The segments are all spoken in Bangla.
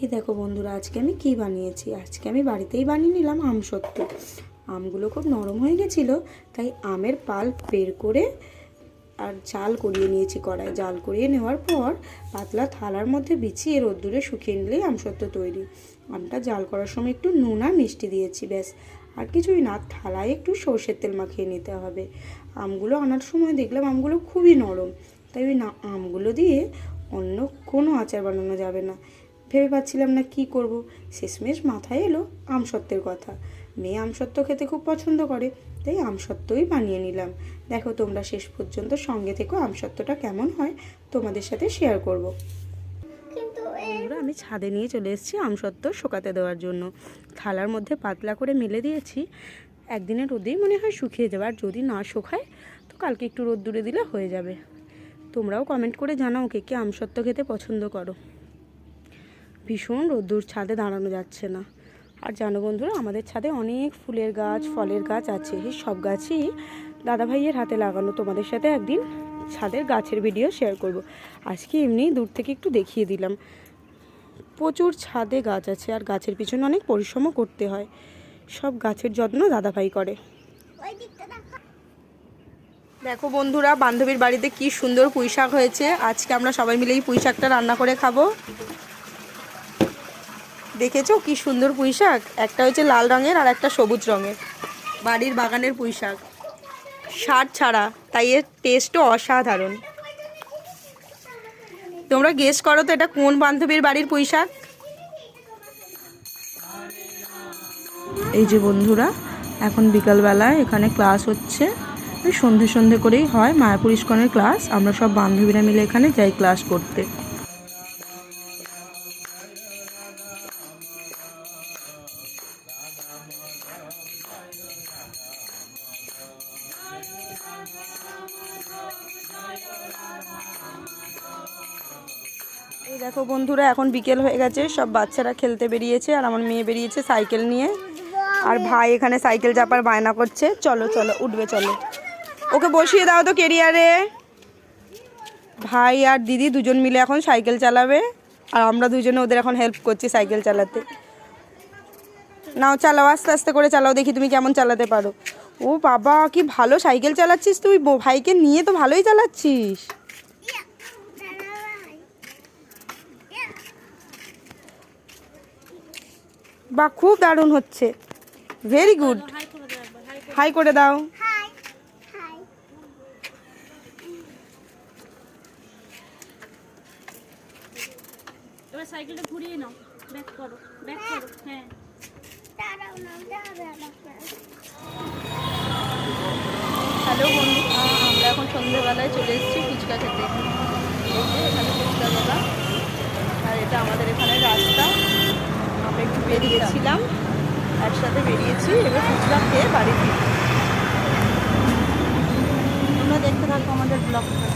এই দেখো বন্ধুরা, আজকে আমি কি বানিয়েছি? আজকে আমি বাড়িতেই বানিয়ে নিলাম আম সত্ত্ব। আমগুলো খুব নরম হয়ে গেছিল, তাই আমের পাল্প বের করে আর জাল করিয়ে নিয়েছি কড়াই। জাল করিয়ে নেওয়ার পর পাতলা থালার মধ্যে বিছিয়ে রোদ্দুরে শুকিয়ে নিলেই আমসত্ত্ব তৈরি। আমটা জাল করার সময় একটু নুন আর মিষ্টি দিয়েছি, ব্যাস। আর কিছুই না, থালায় একটু সর্ষের তেল মাখিয়ে নিতে হবে। আমগুলো আনার সময় দেখলাম আমগুলো খুবই নরম, তাই ওই না, আমগুলো দিয়ে অন্য কোনো আচার বানানো যাবে না। ভেবে পাচ্ছিলাম না কি করব। শেষমেশ মাথায় এলো আমসত্ত্বের কথা। মেয়ে আমসত্ত্ব খেতে খুব পছন্দ করে তাই আমসত্ত্বই বানিয়ে নিলাম। দেখো তোমরা শেষ পর্যন্ত সঙ্গে থেকো আমসত্ত্বটা কেমন হয় তোমাদের সাথে শেয়ার করব। বন্ধুরা আমি ছাদে নিয়ে চলে এসেছি আমসত্ত্ব শোকাতে দেওয়ার জন্য। থালার মধ্যে পাতলা করে মেলে দিয়েছি। একদিনের রোদেই মনে হয় শুকিয়ে যাবে আর যদি না শুকায় তো কালকে একটু রোদ দূরে দিলে হয়ে যাবে। তোমরাও কমেন্ট করে জানাও কে কে আমসত্ত্ব খেতে পছন্দ করো। ভীষণ রোদ্দুর ছাদে দাঁড়ানো যাচ্ছে না। আর জানো বন্ধুরা, আমাদের ছাদে অনেক ফুলের গাছ, ফলের গাছ আছে। এই সব গাছই দাদাভাইয়ের হাতে লাগানো। তোমাদের সাথে একদিন ছাদের গাছের ভিডিও শেয়ার করব। আজকে এমনি দূর থেকে একটু দেখিয়ে দিলাম। প্রচুর ছাদে গাছ আছে আর গাছের পিছনে অনেক পরিশ্রমও করতে হয়। সব গাছের যত্ন দাদাভাই করে। দেখো বন্ধুরা, বান্ধবীর বাড়িতে কি সুন্দর পুঁই শাক হয়েছে। আজকে আমরা সবাই মিলে এই পুঁই শাকটা রান্না করে খাব। দেখেছ কি সুন্দর পুঁই শাক একটা হচ্ছে লাল রঙের আর একটা সবুজ রঙের। বাড়ির বাগানের পুঁই শাক সার ছাড়া, তাই এর টেস্টও অসাধারণ। তোমরা গেস করো তো এটা কোন বান্ধবীর বাড়ির পুঁই শাক এই যে বন্ধুরা, এখন বিকালবেলা এখানে ক্লাস হচ্ছে। সন্ধে সন্ধে করেই হয়, মায়াপুর ইস্কনের ক্লাস আমরা সব বান্ধবীরা মিলে এখানে যাই ক্লাস করতে। দেখো বন্ধুরা, এখন বিকেল হয়ে গেছে, সব বাচ্চারা খেলতে বেরিয়েছে আর আমার মেয়ে বেরিয়েছে সাইকেল নিয়ে। আর ভাই এখানে সাইকেল চাপার বায়না করছে। চলো চলো, উঠবে, চলো। ওকে বসিয়ে দাও তো কেরিয়ারে ভাই আর দিদি দুজন মিলে এখন সাইকেল চালাবে। আর আমরা দুজনে ওদের এখন হেল্প করছি সাইকেল চালাতে। নাও, চালাও, আস্তে আস্তে করে চালাও, দেখি তুমি কেমন চালাতে পারো। ও বাবা, কি ভালো সাইকেল চালাচ্ছিস তুই। ভাইকে নিয়ে তো ভালোই চালাচ্ছিস। বা খুব দারুণ হচ্ছে। ভেরি গুড হাই করে দাও। এবার সাইকেলটা ঘুরিয়ে নাও। ব্যাক করো। ব্যাক করো হ্যাঁ। হ্যালো বন্ধু। আমরা এখন সন্ধ্যেবেলায় চলে এসেছি ফুচকা খেতে। এই যে এখানে ফুচকা দাদা আর এটা আমাদের এখানে বেরিয়েছিলাম। একসাথে বেরিয়েছি, এবার ফুচকা খেয়ে বাড়ি ফিরি তোমরা দেখতে থাকো আমাদের ব্লগটা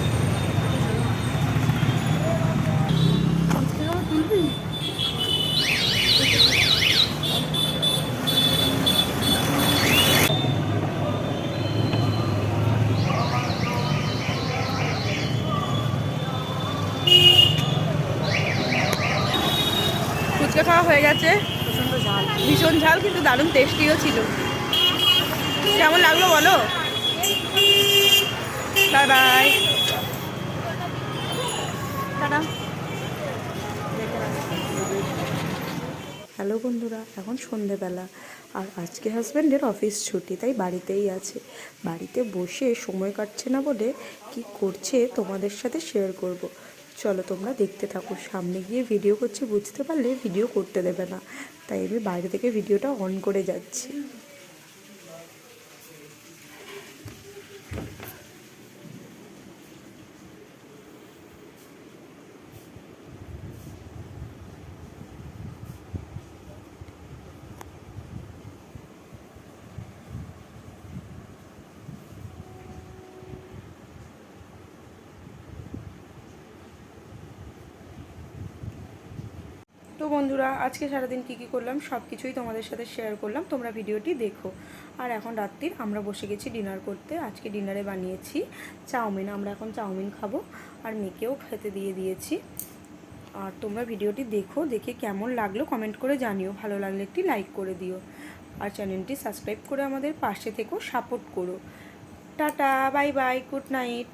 খাওয়া হয়ে গেছে। ভীষণ ঝাল, কিন্তু দারুণ টেস্টিও ছিল। কেমন লাগল বলো? বাই বাই হ্যালো বন্ধুরা, এখন সন্ধেবেলা। আর আজকে হাজব্যান্ডের অফিস ছুটি, তাই বাড়িতেই আছে। বাড়িতে বসে সময় কাটছে না বলে কি করছে তোমাদের সাথে শেয়ার করব। চলো তোমরা দেখতে থাকো। সামনে গিয়ে ভিডিও করছি, বুঝতে পারলে ভিডিও করতে দেবে না। তাই আমি বাইরে থেকে ভিডিওটা অন করে যাচ্ছি। বন্ধুরা, আজকে সারাদিন কী কী করলাম সব কিছুই তোমাদের সাথে শেয়ার করলাম, তোমরা ভিডিওটি দেখো। আর এখন রাত্রির, আমরা বসে গেছি ডিনার করতে, আজকে ডিনারে বানিয়েছি চাউমিন, আমরা এখন চাউমিন খাব, আর মেয়েকেও খেতে দিয়ে দিয়েছি। আর তোমরা ভিডিওটি দেখো, দেখে কেমন লাগল কমেন্ট করে জানিও, ভালো লাগলে একটি লাইক করে দিও। আর চ্যানেলটি সাবস্ক্রাইব করে আমাদের পাশে থেকেও সাপোর্ট করো। Tata bye bye good night